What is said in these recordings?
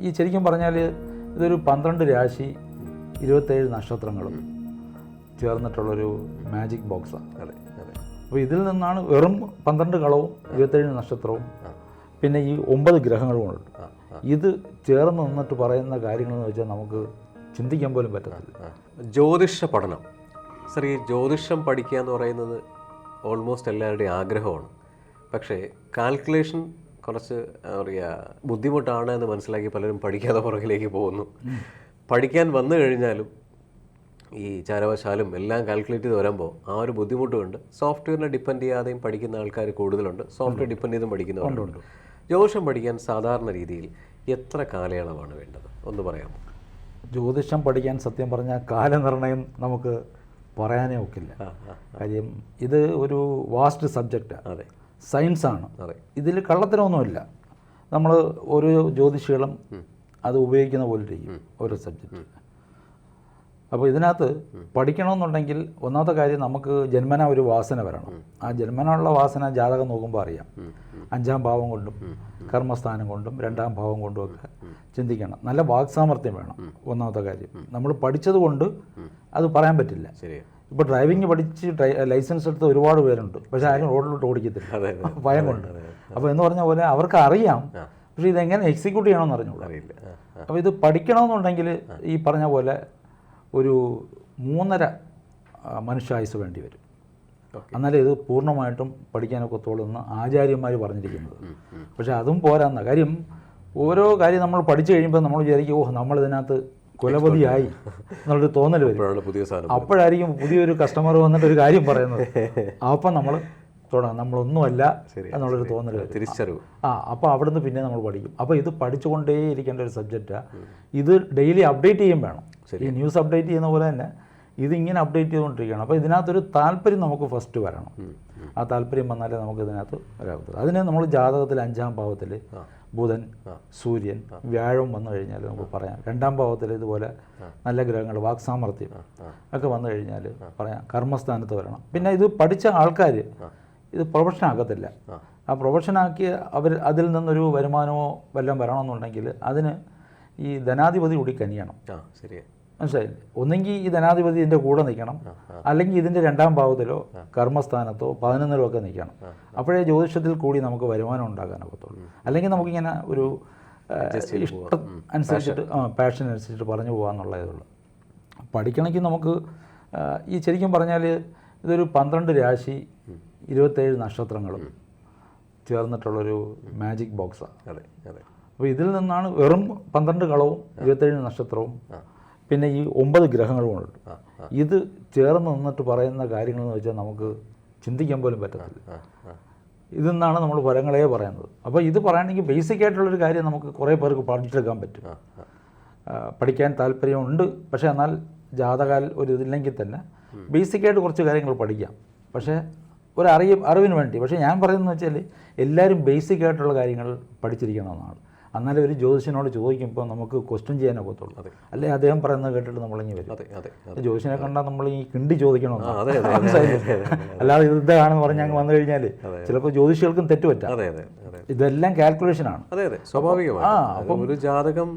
ഈ ശരിക്കും പറഞ്ഞാൽ ഇതൊരു പന്ത്രണ്ട് രാശി ഇരുപത്തേഴ് നക്ഷത്രങ്ങളും ചേർന്നിട്ടുള്ളൊരു മാജിക് ബോക്സാണ് അതെ അതെ. അപ്പോൾ ഇതിൽ നിന്നാണ് വെറും പന്ത്രണ്ട് കളവും ഇരുപത്തേഴ് നക്ഷത്രവും പിന്നെ ഈ ഒമ്പത് ഗ്രഹങ്ങളുമുണ്ട് ഇത് ചേർന്ന് നിന്നിട്ട് പറയുന്ന കാര്യങ്ങളെന്ന് വെച്ചാൽ നമുക്ക് ചിന്തിക്കാൻ പോലും പറ്റത്തില്ല. ജ്യോതിഷ പഠനം. സർ ഈ ജ്യോതിഷം പഠിക്കുക എന്ന് പറയുന്നത് ഓൾമോസ്റ്റ് എല്ലാവരുടെയും ആഗ്രഹമാണ്. പക്ഷേ കാൽക്കുലേഷൻ കുറച്ച് എന്താ പറയുക ബുദ്ധിമുട്ടാണ് എന്ന് മനസ്സിലാക്കി പലരും പഠിക്കാതെ പുറകിലേക്ക് പോകുന്നു. പഠിക്കാൻ വന്നു കഴിഞ്ഞാലും ഈ ചാരവശാലും എല്ലാം കാൽക്കുലേറ്റ് ചെയ്ത് വരുമ്പോൾ ആ ഒരു ബുദ്ധിമുട്ടുമുണ്ട് സോഫ്റ്റ്വെയറിനെ ഡിപ്പെൻഡ് ചെയ്യാതെയും പഠിക്കുന്ന ആൾക്കാർ കൂടുതലുണ്ട്. സോഫ്റ്റ്വെയർ ഡിപ്പെൻഡ് ചെയ്തും പഠിക്കുന്നവരുണ്ട്. ജ്യോതിഷം പഠിക്കാൻ സാധാരണ രീതിയിൽ എത്ര കാലയളവാണ് വേണ്ടത്? ഒന്ന് പറയാമോ? ജ്യോതിഷം പഠിക്കാൻ സത്യം പറഞ്ഞാൽ കാലനിർണയം നമുക്ക് പറയാനേ ഒക്കില്ല. കാര്യം ഇത് ഒരു വാസ്റ്റ് സബ്ജക്റ്റാണ് അതെ. സയൻസാണ്. ഇതിൽ കള്ളത്തരമൊന്നുമില്ല. നമ്മൾ ഒരു ജ്യോതിഷികളും അത് ഉപയോഗിക്കുന്ന പോലെ ഇരിക്കും ഓരോ സബ്ജക്റ്റ് അപ്പോൾ ഇതിനകത്ത് പഠിക്കണമെന്നുണ്ടെങ്കിൽ ഒന്നാമത്തെ കാര്യം നമുക്ക് ജന്മന ഒരു വാസന വരണം. ആ ജന്മനുള്ള വാസന ജാതകം നോക്കുമ്പോൾ അറിയാം. അഞ്ചാം ഭാവം കൊണ്ടും കർമ്മസ്ഥാനം കൊണ്ടും രണ്ടാം ഭാവം കൊണ്ടും ഒക്കെ ചിന്തിക്കണം. നല്ല വാക്സാമർത്ഥ്യം വേണം ഒന്നാമത്തെ കാര്യം. നമ്മൾ പഠിച്ചത് കൊണ്ട് അത് പറയാൻ പറ്റില്ല. ശരിയാ. ഇപ്പോൾ ഡ്രൈവിംഗ് പഠിച്ച് ഡ്രൈ ലൈസൻസ് എടുത്ത ഒരുപാട് പേരുണ്ട്. പക്ഷേ ആരും റോഡിലോട്ട് ഓടിക്കത്തില്ല. ഭയം കൊണ്ട് അപ്പോൾ എന്ന് പറഞ്ഞ പോലെ അവർക്ക് അറിയാം. പക്ഷേ ഇതെങ്ങനെ എക്സിക്യൂട്ട് ചെയ്യണമെന്ന് അറിഞ്ഞൂടാ അറിയില്ല. അപ്പോൾ ഇത് പഠിക്കണമെന്നുണ്ടെങ്കിൽ ഈ പറഞ്ഞ പോലെ ഒരു മൂന്നര മനുഷ്യായുസ് വേണ്ടി വരും. എന്നാലേ ഇത് പൂർണമായിട്ടും പഠിക്കാനൊക്കെ തോളുന്ന ആചാര്യന്മാർ പറഞ്ഞിരിക്കുന്നത്. പക്ഷേ അതും പോരാന്ന കാര്യം ഓരോ കാര്യം നമ്മൾ പഠിച്ചു കഴിയുമ്പോൾ നമ്മൾ വിചാരിക്കും ഓഹ് നമ്മൾ ഇതിനകത്ത് കുലപതിയായി. എന്നുള്ളൊരു തോന്നൽ വരും. പുതിയ സാധനം അപ്പോഴായിരിക്കും പുതിയൊരു കസ്റ്റമർ വന്നിട്ട് ഒരു കാര്യം പറയുന്നത്. അപ്പം നമ്മൾ തുടങ്ങാം. നമ്മളൊന്നുമല്ല ശരി, എന്നുള്ളൊരു തോന്നൽ തിരിച്ചറിവ്. ആ അപ്പോൾ അവിടുന്ന് പിന്നെ നമ്മൾ പഠിക്കും. അപ്പോൾ ഇത് പഠിച്ചുകൊണ്ടേ ഇരിക്കേണ്ട ഒരു സബ്ജക്റ്റാണ് ഇത് ഡെയിലി അപ്ഡേറ്റ് ചെയ്യും വേണം. ഈ ന്യൂസ് അപ്ഡേറ്റ് ചെയ്യുന്ന പോലെ തന്നെ ഇതിങ്ങനെ അപ്ഡേറ്റ് ചെയ്തുകൊണ്ടിരിക്കുകയാണ്. അപ്പോൾ ഇതിനകത്തൊരു താല്പര്യം നമുക്ക് ഫസ്റ്റ് വരണം. ആ താല്പര്യം വന്നാലേ നമുക്ക് ഇതിനകത്ത് വരാകത്തുള്ളൂ അതിന് നമ്മൾ ജാതകത്തിൽ അഞ്ചാം ഭാവത്തിൽ ബുധൻ സൂര്യൻ വ്യാഴം വന്നു കഴിഞ്ഞാൽ നമുക്ക് പറയാം. രണ്ടാം ഭാവത്തിൽ ഇതുപോലെ നല്ല ഗ്രഹങ്ങൾ വാക്സാമർത്ഥ്യം ഒക്കെ വന്നു കഴിഞ്ഞാൽ പറയാം കർമ്മസ്ഥാനത്ത് വരണം. പിന്നെ ഇത് പഠിച്ച ആൾക്കാർ ഇത് പ്രൊഫഷൻ ആക്കത്തില്ല. ആ. പ്രൊഫഷൻ ആക്കി അവർ അതിൽ നിന്നൊരു വരുമാനമോ വല്ലതും വരണമെന്നുണ്ടെങ്കിൽ അതിന് ഈ ധനാധിപതി കൂടി കനിയണം. ആ ശരിയാ. മനസ്സിലായില്ലേ ഒന്നെങ്കിൽ ഈ ധനാധിപതി ഇതിന്റെ കൂടെ നിൽക്കണം. അല്ലെങ്കിൽ ഇതിന്റെ രണ്ടാം ഭാവത്തിലോ കർമ്മസ്ഥാനത്തോ പതിനൊന്നിലോ ഒക്കെ നിൽക്കണം. അപ്പോഴേ ജ്യോതിഷത്തിൽ കൂടി നമുക്ക് വരുമാനം ഉണ്ടാക്കാനൊക്കത്തുള്ളൂ അല്ലെങ്കിൽ നമുക്കിങ്ങനെ ഒരു ഇഷ്ടം അനുസരിച്ചിട്ട് പാഷൻ അനുസരിച്ചിട്ട് പറഞ്ഞു പോകാമെന്നുള്ളതേ ഉള്ളൂ. പഠിക്കണമെങ്കിൽ നമുക്ക് ഈ ശരിക്കും പറഞ്ഞാൽ ഇതൊരു പന്ത്രണ്ട് രാശി ഇരുപത്തേഴ് നക്ഷത്രങ്ങളും ചേർന്നിട്ടുള്ളൊരു മാജിക് ബോക്സാണ് അതെ അതെ. അപ്പോൾ ഇതിൽ നിന്നാണ് വെറും പന്ത്രണ്ട് കളവും ഇരുപത്തേഴ് നക്ഷത്രവും പിന്നെ ഈ ഒമ്പത് ഗ്രഹങ്ങളുമുണ്ട് ഇത് ചേർന്ന് നിന്നിട്ട് പറയുന്ന കാര്യങ്ങളെന്ന് വെച്ചാൽ നമുക്ക് ചിന്തിക്കാൻ പോലും പറ്റത്തില്ല. നിന്നാണ് നമ്മൾ ഫലങ്ങളെ പറയുന്നത്. അപ്പോൾ ഇത് പറയുകയാണെങ്കിൽ ബേസിക് ആയിട്ടുള്ളൊരു കാര്യം നമുക്ക് കുറേ പേർക്ക് പഠിച്ചെടുക്കാൻ പറ്റും. പഠിക്കാൻ താല്പര്യമുണ്ട്. പക്ഷേ എന്നാൽ ജാതകാൽ ഒരു ഇതില്ലെങ്കിൽ തന്നെ ബേസിക്കായിട്ട് കുറച്ച് കാര്യങ്ങൾ പഠിക്കാം. പക്ഷേ ഒരു അറിയ അറിവിന് വേണ്ടി. പക്ഷേ ഞാൻ പറയുന്നത് വെച്ചാൽ എല്ലാവരും ബേസിക് ആയിട്ടുള്ള കാര്യങ്ങൾ പഠിച്ചിരിക്കണമെന്നാണ് എന്നാലേ ഒരു ജ്യോതിഷനോട് ചോദിക്കുമ്പോൾ നമുക്ക് ക്വസ്റ്റ്യൻ ചെയ്യാനൊക്കത്തുള്ളൂ അതെ. അല്ലെ? അദ്ദേഹം പറയുന്നത് കേട്ടിട്ട് നമ്മളിങ്ങി വരും. അതെ അതെ ജ്യോതിഷനെ കണ്ടാൽ നമ്മൾ ഈ കിണ്ടി ചോദിക്കണം അതെ, അതെ, അതെ, അതെ, അതെ, അല്ലാതെ ഇത് ഇതാണെന്ന് പറഞ്ഞ് അങ്ങ് വന്നു കഴിഞ്ഞാൽ ചിലപ്പോൾ ജ്യോതിഷികൾക്കും തെറ്റുപറ്റാം. അതെ അതെ അതെ. ഇതെല്ലാം കാൽക്കുലേഷനാണ് അതെ അതെ. സ്വാഭാവികമാണ്. അത് ഒരു ജാതകം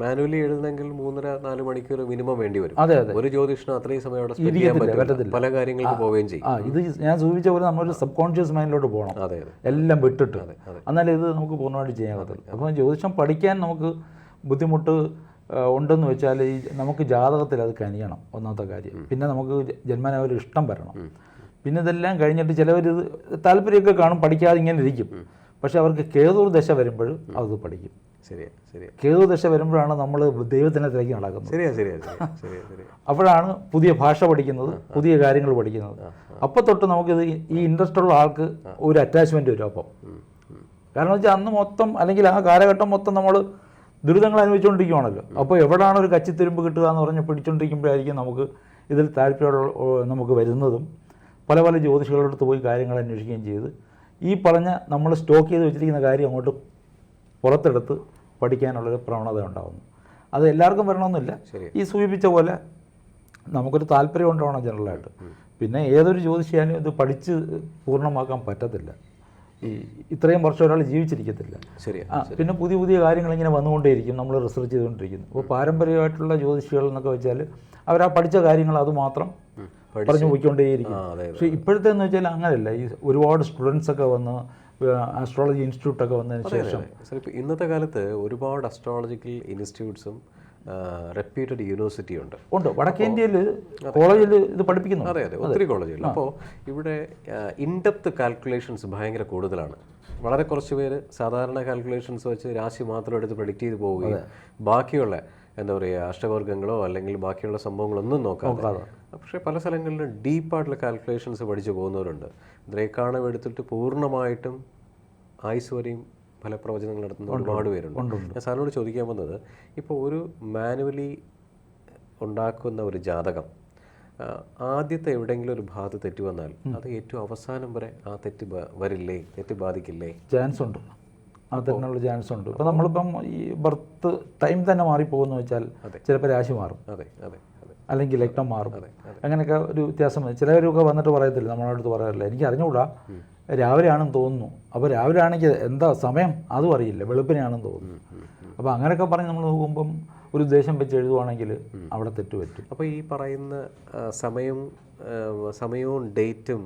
മാനുവലി എഴുതണമെങ്കിൽ മൂന്നര നാല് മണിക്കൂർ മിനിമം വേണ്ടി വരും. അതെ അതെ. ഒരു ജ്യോതിഷന് അത്രയും സമയം അവിടെ സ്പെൻഡ് ചെയ്യാൻ പറ്റത്തില്ല. പല കാര്യങ്ങൾക്ക് പോവുകയും ചെയ്യും. ആ ഇത് ഞാൻ സൂചിപ്പിച്ച പോലെ നമ്മളൊരു സബ് കോൺഷ്യസ് മൈൻഡിലോട്ട് പോകണം അതെ അതെ. എല്ലാം വിട്ടിട്ട്. അതെ. എന്നാലേ ഇത് നമുക്ക് പൂർണമായിട്ട് ചെയ്യാൻ പറ്റുള്ളൂ അപ്പോൾ ജ്യോതിഷം പഠിക്കാൻ നമുക്ക് ബുദ്ധിമുട്ട് ഉണ്ടെന്ന് വെച്ചാൽ ഈ നമുക്ക് ജാതകത്തിൽ അത് കനിയണം ഒന്നാമത്തെ കാര്യം. പിന്നെ നമുക്ക് ജന്മന ഒരു ഇഷ്ടം വരണം. പിന്നെ ഇതെല്ലാം കഴിഞ്ഞിട്ട് ചിലവർ ഇത് താല്പര്യമൊക്കെ കാണും പഠിക്കാതെ ഇങ്ങനെ ഇരിക്കും. പക്ഷെ അവർക്ക് കേതൂർ ദശ വരുമ്പോൾ അത് പഠിക്കും. ശരിയാ ശരിയാ. കേതു ദശ വരുമ്പോഴാണ് നമ്മൾ ദൈവത്തിനെ തിരക്കി നടക്കുന്നത്. ശരിയാ ശരിയാ ശരിയാ അപ്പോഴാണ് പുതിയ ഭാഷ പഠിക്കുന്നത് പുതിയ കാര്യങ്ങൾ പഠിക്കുന്നത്. അപ്പോൾ തൊട്ട് നമുക്കിത് ഈ ഇൻട്രസ്റ്റ് ഉള്ള ആൾക്ക് ഒരു അറ്റാച്ച്മെന്റ് വരും അപ്പം. കാരണം വെച്ചാൽ അന്ന് മൊത്തം അല്ലെങ്കിൽ ആ കാലഘട്ടം മൊത്തം നമ്മൾ ദുരിതങ്ങൾ അനുഭവിച്ചുകൊണ്ടിരിക്കുകയാണല്ലോ അപ്പോൾ എവിടെയാണ് ഒരു കച്ചിത്തുരുമ്പ് കിട്ടുക എന്ന് പറഞ്ഞ് പിടിച്ചുകൊണ്ടിരിക്കുമ്പോഴായിരിക്കും നമുക്ക് ഇതിൽ താല്പര്യമുള്ള നമുക്ക് വരുന്നതും. പല പല ജ്യോതിഷികളുടെ അടുത്ത് പോയി കാര്യങ്ങൾ അന്വേഷിക്കുകയും ചെയ്ത്. ഈ പറഞ്ഞ നമ്മൾ സ്റ്റോക്ക് ചെയ്ത് വെച്ചിരിക്കുന്ന കാര്യം അങ്ങോട്ട് പുറത്തെടുത്ത് പഠിക്കാനുള്ളൊരു പ്രവണത ഉണ്ടാകുന്നു അത് എല്ലാവർക്കും വരണമെന്നില്ല. ഈ സൂചിപ്പിച്ച പോലെ നമുക്കൊരു താല്പര്യം ഉണ്ടാവണം ജനറലായിട്ട് പിന്നെ ഏതൊരു ജ്യോതിഷിയാലും ഇത് പഠിച്ച് പൂർണമാക്കാൻ പറ്റത്തില്ല. ഈ ഇത്രയും വർഷം ഒരാൾ ജീവിച്ചിരിക്കത്തില്ല. ശരി ആ പിന്നെ പുതിയ പുതിയ കാര്യങ്ങൾ ഇങ്ങനെ വന്നുകൊണ്ടേയിരിക്കും നമ്മൾ റിസർച്ച് ചെയ്തുകൊണ്ടിരിക്കുന്നു. അപ്പോൾ പാരമ്പര്യമായിട്ടുള്ള ജ്യോതിഷികൾ എന്നൊക്കെ വെച്ചാൽ അവർ ആ പഠിച്ച കാര്യങ്ങൾ അതുമാത്രം. പറഞ്ഞു പോയിക്കൊണ്ടേയിരിക്കും. പക്ഷേ ഇപ്പോഴത്തെ എന്ന് വെച്ചാൽ അങ്ങനെയല്ല ഈ ഒരുപാട് സ്റ്റുഡൻസ് ഒക്കെ വന്ന് ആസ്ട്രോളജി ഇൻസ്റ്റിറ്റ്യൂട്ടൊക്കെ വന്നതിന് ശേഷം ഇന്നത്തെ കാലത്ത് ഒരുപാട് അസ്ട്രോളജിക്കൽ ഇൻസ്റ്റിറ്റ്യൂട്ട്സും റെപ്യൂട്ടഡ് യൂണിവേഴ്സിറ്റി ഉണ്ട്. ഉണ്ട്. വടക്കേ ഇന്ത്യയിൽ കോളേജിൽ ഇത് പഠിപ്പിക്കുന്നു അതെ അതെ. ഒത്തിരി കോളേജുകൾ അപ്പോൾ ഇവിടെ ഇൻഡെപ്ത് കാൽക്കുലേഷൻസ് ഭയങ്കര കൂടുതലാണ്. വളരെ കുറച്ച് പേര് സാധാരണ കാൽക്കുലേഷൻസ് വെച്ച് രാശി മാത്രം എടുത്ത് പ്രഡിക്റ്റ് ചെയ്ത് പോവുകയും ബാക്കിയുള്ള എന്താ പറയുക അഷ്ടവർഗങ്ങളോ അല്ലെങ്കിൽ ബാക്കിയുള്ള സംഭവങ്ങളൊന്നും നോക്കാതെ. പക്ഷേ പല സ്ഥലങ്ങളിലും ഡീപ്പായിട്ടുള്ള കാൽക്കുലേഷൻസ് പഠിച്ചു പോകുന്നവരുണ്ട്. ദ്രേക്കാണം എടുത്തിട്ട് പൂർണമായിട്ടും ആയുസ് വരെയും ഫലപ്രവചനങ്ങൾ നടത്തുന്ന ഒരുപാട് പേരുണ്ട്. ഞാൻ സാറിനോട് ചോദിക്കാൻ വന്നത് ഇപ്പോൾ ഒരു മാനുവലി ഉണ്ടാക്കുന്ന ഒരു ജാതകം ആദ്യത്തെ എവിടെയെങ്കിലും ഒരു ഭാഗത്ത് തെറ്റ് വന്നാൽ അത് ഏറ്റവും അവസാനം വരെ ആ തെറ്റ് വരില്ലേ തെറ്റ് ബാധിക്കില്ലേ? ചാൻസ് ഉണ്ട്. ആ തന്നെയുള്ള ചാൻസ് ഉണ്ട്. ഇപ്പം നമ്മളിപ്പം ഈ ബർത്ത് ടൈം തന്നെ മാറിപ്പോകുന്നു വെച്ചാൽ ചിലപ്പോൾ രാശി മാറും. അതെ അതെ. അല്ലെങ്കിൽ ലഗ്നം മാറും. അങ്ങനെയൊക്കെ ഒരു വ്യത്യാസം വരും. ചിലവരൊക്കെ വന്നിട്ട് പറയത്തില്ല നമ്മളടുത്ത് പറയാറില്ല. എനിക്ക് അറിഞ്ഞുകൂടാ രാവിലെയാണെന്ന് തോന്നുന്നു. അപ്പോൾ രാവിലെ ആണെങ്കിൽ എന്താ സമയം? അതും അറിയില്ല. വെളുപ്പിനെയാണെന്ന് തോന്നുന്നു. അപ്പോൾ അങ്ങനെയൊക്കെ പറഞ്ഞ് നമ്മൾ നോക്കുമ്പം ഒരു ഉദ്ദേശം വെച്ച് എഴുതുവാണെങ്കിൽ അവിടെ തെറ്റ് പറ്റും. അപ്പോൾ ഈ പറയുന്ന സമയം സമയവും ഡേറ്റും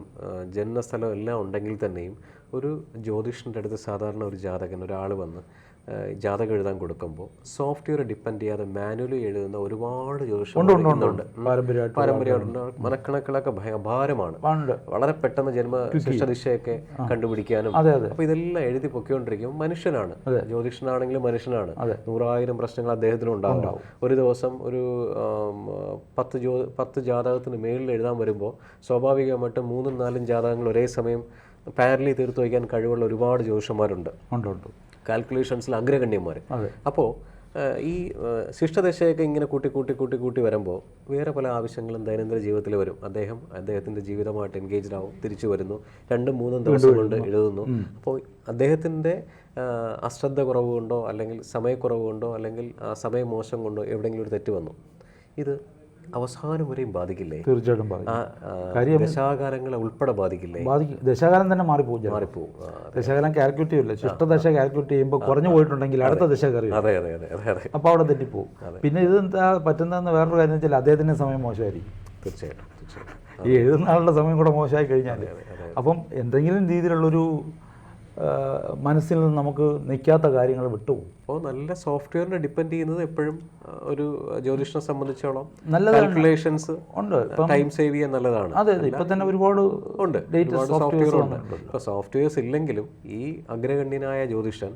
ജനനസ്ഥലവും എല്ലാം ഉണ്ടെങ്കിൽ തന്നെയും ഒരു ജ്യോതിഷന്റെ അടുത്ത് സാധാരണ ഒരു ജാതകൻ ഒരാൾ വന്ന് ജാതകം എഴുതാൻ കൊടുക്കുമ്പോൾ സോഫ്റ്റ്വെയർ ഡിപ്പെൻഡ് ചെയ്യാതെ മാനുവലി എഴുതുന്ന ഒരുപാട് ജ്യോതിഷമുണ്ട് പാരമ്പര്യമായിട്ടുണ്ട് ഭയ ഭാരമാണ്. വളരെ പെട്ടെന്ന് ജന്മ ശിഷ്ടദിശയൊക്കെ കണ്ടുപിടിക്കാനും അപ്പൊ ഇതെല്ലാം എഴുതി പൊക്കിക്കൊണ്ടിരിക്കും. മനുഷ്യനാണ്. ജ്യോതിഷനാണെങ്കിലും മനുഷ്യനാണ്. നൂറായിരം പ്രശ്നങ്ങൾ അദ്ദേഹത്തിന് ഉണ്ടാവും. ഒരു ദിവസം ഒരു പത്ത് ജ്യോ പത്ത് ജാതകത്തിന് മേളിൽ എഴുതാൻ വരുമ്പോൾ സ്വാഭാവികമായിട്ടും മൂന്നും നാലും ജാതകങ്ങൾ ഒരേ സമയം പാരലി തീർത്തു വയ്ക്കാൻ കഴിവുള്ള ഒരുപാട് ജ്യോതിഷന്മാരുണ്ട്. ഉണ്ട് ഉണ്ട്. കാൽക്കുലേഷൻസിൽ അഗ്രഗണ്യന്മാർ അപ്പോൾ ഈ ശിഷ്ടദശയൊക്കെ ഇങ്ങനെ കൂട്ടി കൂട്ടി കൂട്ടി കൂട്ടി വരുമ്പോൾ വേറെ പല ആവശ്യങ്ങളും ദൈനംദിന ജീവിതത്തിൽ വരും. അദ്ദേഹം അദ്ദേഹത്തിന്റെ ജീവിതമായിട്ട് എൻഗേജ്ഡ് ആവും തിരിച്ചു വരുന്നു. രണ്ടും മൂന്നും ദിവസം കൊണ്ട് എഴുതുന്നു. അപ്പോൾ അദ്ദേഹത്തിന്റെ അശ്രദ്ധ കുറവ് കൊണ്ടോ അല്ലെങ്കിൽ സമയക്കുറവ് കൊണ്ടോ അല്ലെങ്കിൽ സമയം മോശം കൊണ്ടോ എവിടെയെങ്കിലും ഒരു തെറ്റ് വന്നു. ഇത് അവസാനം വരെയും ബാധിക്കില്ലേ? തീർച്ചയായിട്ടും ആ, ദശാകാലങ്ങളെ ഉൾപ്പെടെ ബാധിക്കില്ലേ? ബാധിക്കും. ദശാകാലം തന്നെ മാറിപ്പോകും പോകും മാറി പോകും ദശകാലം കാൽക്കുലേറ്റ് ചെയ്യില്ല ശിഷ്ടദശ കാൽക്കുലേറ്റ് ചെയ്യുമ്പോൾ കുറഞ്ഞു പോയിട്ടുണ്ടെങ്കിൽ അടുത്ത ദശ കയറി അതെ അതെ അതെ അതെ അതെ. അപ്പോൾ അവിടെ തെറ്റിപ്പോകും പിന്നെ ഇത് എന്താ പറ്റുന്നതെന്ന് വേറൊരു കാര്യം വെച്ചാൽ അദ്ദേഹത്തിന്റെ സമയം മോശമായിരിക്കും. തീർച്ചയായിട്ടും ഈ എഴുതുന്ന ആളുടെ സമയം കൂടെ മോശമായി കഴിഞ്ഞാൽ അപ്പം എന്തെങ്കിലും രീതിയിലുള്ളൊരു മനസ്സിൽ നിന്ന് നമുക്ക് നിൽക്കാത്ത കാര്യങ്ങൾ വിട്ടു അപ്പോൾ നല്ല സോഫ്റ്റ്വെയറിനെ ഡിപ്പെൻഡ് ചെയ്യുന്നത് എപ്പോഴും ഒരു ജ്യോതിഷനെ സംബന്ധിച്ചോളം നല്ല കാൽക്കുലേഷൻസ് ഉണ്ട്. ടൈം സേവ് ചെയ്യാൻ നല്ലതാണ്. അതെ അതെ. ഇപ്പം തന്നെ ഒരുപാട് ഉണ്ട്. സോഫ്റ്റ്വെയർ ഉണ്ട്. ഇപ്പോൾ സോഫ്റ്റ്വെയർസ് ഇല്ലെങ്കിലും ഈ അഗ്രഗണ്യനായ ജ്യോതിഷൻ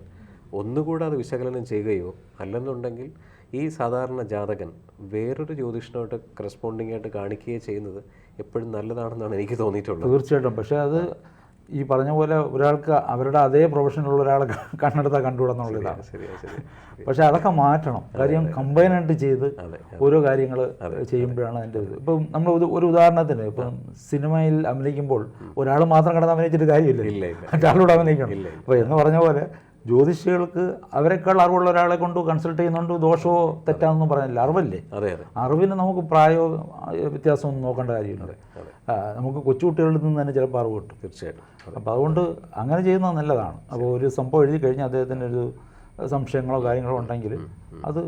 ഒന്നുകൂടെ അത് വിശകലനം ചെയ്യുകയോ അല്ലെന്നുണ്ടെങ്കിൽ ഈ സാധാരണ ജാതകൻ വേറൊരു ജ്യോതിഷനോട്ട് കറസ്പോണ്ടിങ് ആയിട്ട് കാണിക്കുകയോ ചെയ്യുന്നത് എപ്പോഴും നല്ലതാണെന്നാണ് എനിക്ക് തോന്നിയിട്ടുള്ളത്. തീർച്ചയായിട്ടും. പക്ഷേ അത് ഈ പറഞ്ഞ പോലെ ഒരാൾക്ക് അവരുടെ അതേ പ്രൊഫഷനിലുള്ള ഒരാളെ കണ്ണെടുത്താൽ കണ്ടുകൂടെന്നുള്ളതാണ്. ശരിയാ പക്ഷെ അതൊക്കെ മാറ്റണം. കാര്യം കമ്പൈനായിട്ട് ചെയ്ത് ഓരോ കാര്യങ്ങൾ ചെയ്യുമ്പോഴാണ് അതിന്റെ ഇത്. ഇപ്പം നമ്മൾ ഒരു- ഉദാഹരണത്തിന് ഇപ്പം സിനിമയിൽ അഭിനയിക്കുമ്പോൾ ഒരാൾ മാത്രം കിടന്ന് അഭിനയിച്ചിട്ട് കാര്യമില്ല. മറ്റാളോട് അഭിനയിക്കണം. അപ്പോൾ എന്ന് പറഞ്ഞ പോലെ ജ്യോതിഷികൾക്ക് അവരെക്കാൾ അറിവുള്ള ഒരാളെ കൊണ്ട് കൺസൾട്ട് ചെയ്യുന്നുണ്ട് ദോഷമോ തെറ്റാണെന്നും പറയുന്നില്ല അറിവല്ലേ? അറിവിന് നമുക്ക് പ്രായോ വ്യത്യാസമൊന്നും നോക്കേണ്ട കാര്യമില്ല. നമുക്ക് കൊച്ചുകുട്ടികളിൽ നിന്ന് തന്നെ ചിലപ്പോൾ അറിവ് കിട്ടും. തീർച്ചയായിട്ടും. അപ്പോൾ അതുകൊണ്ട് അങ്ങനെ ചെയ്യുന്നത് നല്ലതാണ്. അപ്പോൾ ഒരു സംഭവം എഴുതി കഴിഞ്ഞാൽ അദ്ദേഹത്തിന്റെ ഒരു സംശയങ്ങളോ കാര്യങ്ങളോ ഉണ്ടെങ്കിൽ അത്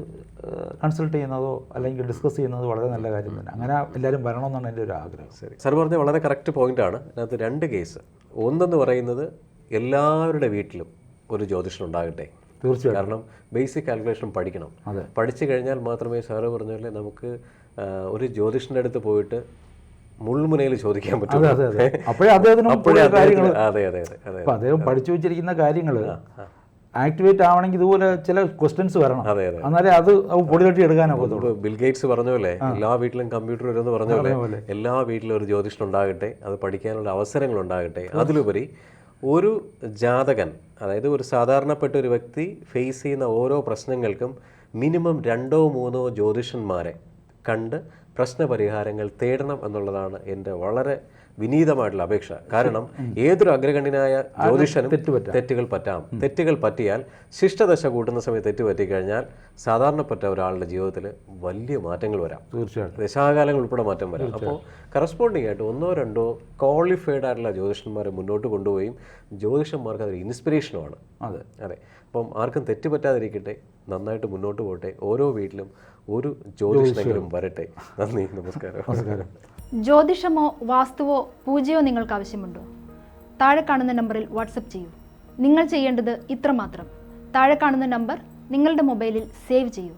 കൺസൾട്ട് ചെയ്യുന്നതോ അല്ലെങ്കിൽ ഡിസ്കസ് ചെയ്യുന്നത് വളരെ നല്ല കാര്യം തന്നെ. അങ്ങനെ എല്ലാവരും വരണമെന്നാണ് എന്റെ ഒരു ആഗ്രഹം. ശരി. സാർ പറഞ്ഞ വളരെ കറക്റ്റ് ആണ് അതിനകത്ത് രണ്ട് കേസ്. ഒന്നെന്ന് പറയുന്നത് എല്ലാവരുടെ വീട്ടിലും ഒരു ജ്യോതിഷൻ ഉണ്ടാകട്ടെ തീർച്ചയായും കാരണം ബേസിക് കാൽക്കുലേഷൻ പഠിക്കണം. അതെ. പഠിച്ചു കഴിഞ്ഞാൽ മാത്രമേ സാറ് പറഞ്ഞ പോലെ നമുക്ക് ഒരു ജ്യോതിഷന്റെ അടുത്ത് പോയിട്ട് മുൾമുനയിൽ ചോദിക്കാൻ പറ്റും. അപ്പോഴേ അദ്ദേഹം പഠിച്ചു വെച്ചിരിക്കുന്ന കാര്യങ്ങൾ ആക്ടിവേറ്റ് ആവണമെങ്കിൽ ഇതുപോലെ ചില ക്വസ്റ്റ്യൻസ് വരണം. അതെ അതെ. എന്നാലേ അത് പൊടി തട്ടി ഇപ്പോൾ ബിൽ ഗേറ്റ്സ് പറഞ്ഞ പോലെ എല്ലാ വീട്ടിലും കമ്പ്യൂട്ടർ വരുമെന്ന് പറഞ്ഞ പോലെ എല്ലാ വീട്ടിലും ഒരു ജ്യോതിഷൻ ഉണ്ടാകട്ടെ അത് പഠിക്കാനുള്ള അവസരങ്ങൾ ഉണ്ടാകട്ടെ അതിലുപരി ഒരു ജാതകൻ അതായത് ഒരു സാധാരണപ്പെട്ട ഒരു വ്യക്തി ഫേസ് ചെയ്യുന്ന ഓരോ പ്രശ്നങ്ങൾക്കും മിനിമം രണ്ടോ മൂന്നോ ജ്യോതിഷന്മാരെ കണ്ട് പ്രശ്നപരിഹാരങ്ങൾ തേടണം എന്നുള്ളതാണ് എന്റെ വളരെ വിനീതമായിട്ടുള്ള അപേക്ഷ. കാരണം ഏതൊരു അഗ്രഗണ്യനായ ജ്യോതിഷനും. തെറ്റുകൾ പറ്റാം. തെറ്റുകൾ പറ്റിയാൽ ശിഷ്ടദശ കൂട്ടുന്ന സമയത്ത് തെറ്റ് പറ്റിക്കഴിഞ്ഞാൽ സാധാരണപ്പെട്ട ഒരാളുടെ ജീവിതത്തിൽ വലിയ മാറ്റങ്ങൾ വരാം. തീർച്ചയായിട്ടും. ദശാകാലങ്ങൾ ഉൾപ്പെടെ മാറ്റം വരാം. അപ്പോൾ കറസ്പോണ്ടിങ് ആയിട്ട് ഒന്നോ രണ്ടോ ക്വാളിഫൈഡ് ആയിട്ടുള്ള ജ്യോതിഷന്മാരെ മുന്നോട്ട് കൊണ്ടുപോയും ജ്യോതിഷന്മാർക്ക് അതൊരു ഇൻസ്പിറേഷനുമാണ് അതെ. അതെ. അപ്പം ആർക്കും തെറ്റ് പറ്റാതിരിക്കട്ടെ നന്നായിട്ട് മുന്നോട്ട് പോകട്ടെ ഓരോ വീട്ടിലും ഒരു ജ്യോതിഷനെങ്കിലും വരട്ടെ. നന്ദി നമസ്കാരം. നമസ്കാരം. ജ്യോതിഷമോ വാസ്തുവോ പൂജയോ നിങ്ങൾക്ക് ആവശ്യമുണ്ടോ? താഴെ കാണുന്ന നമ്പറിൽ വാട്സപ്പ് ചെയ്യൂ. നിങ്ങൾ ചെയ്യേണ്ടത് ഇത്രമാത്രം. താഴെ കാണുന്ന നമ്പർ നിങ്ങളുടെ മൊബൈലിൽ സേവ് ചെയ്യൂ.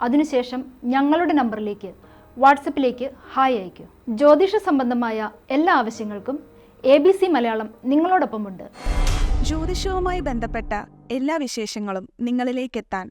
അതിനുശേഷം ഞങ്ങളുടെ നമ്പറിലേക്ക് വാട്സപ്പിലേക്ക് ഹായ് അയയ്ക്കൂ. ജ്യോതിഷ സംബന്ധമായ എല്ലാ ആവശ്യങ്ങൾക്കും എ ബി സി മലയാളം നിങ്ങളോടൊപ്പമുണ്ട്. ജ്യോതിഷവുമായി ബന്ധപ്പെട്ട എല്ലാ വിശേഷങ്ങളും നിങ്ങളിലേക്കെത്താൻ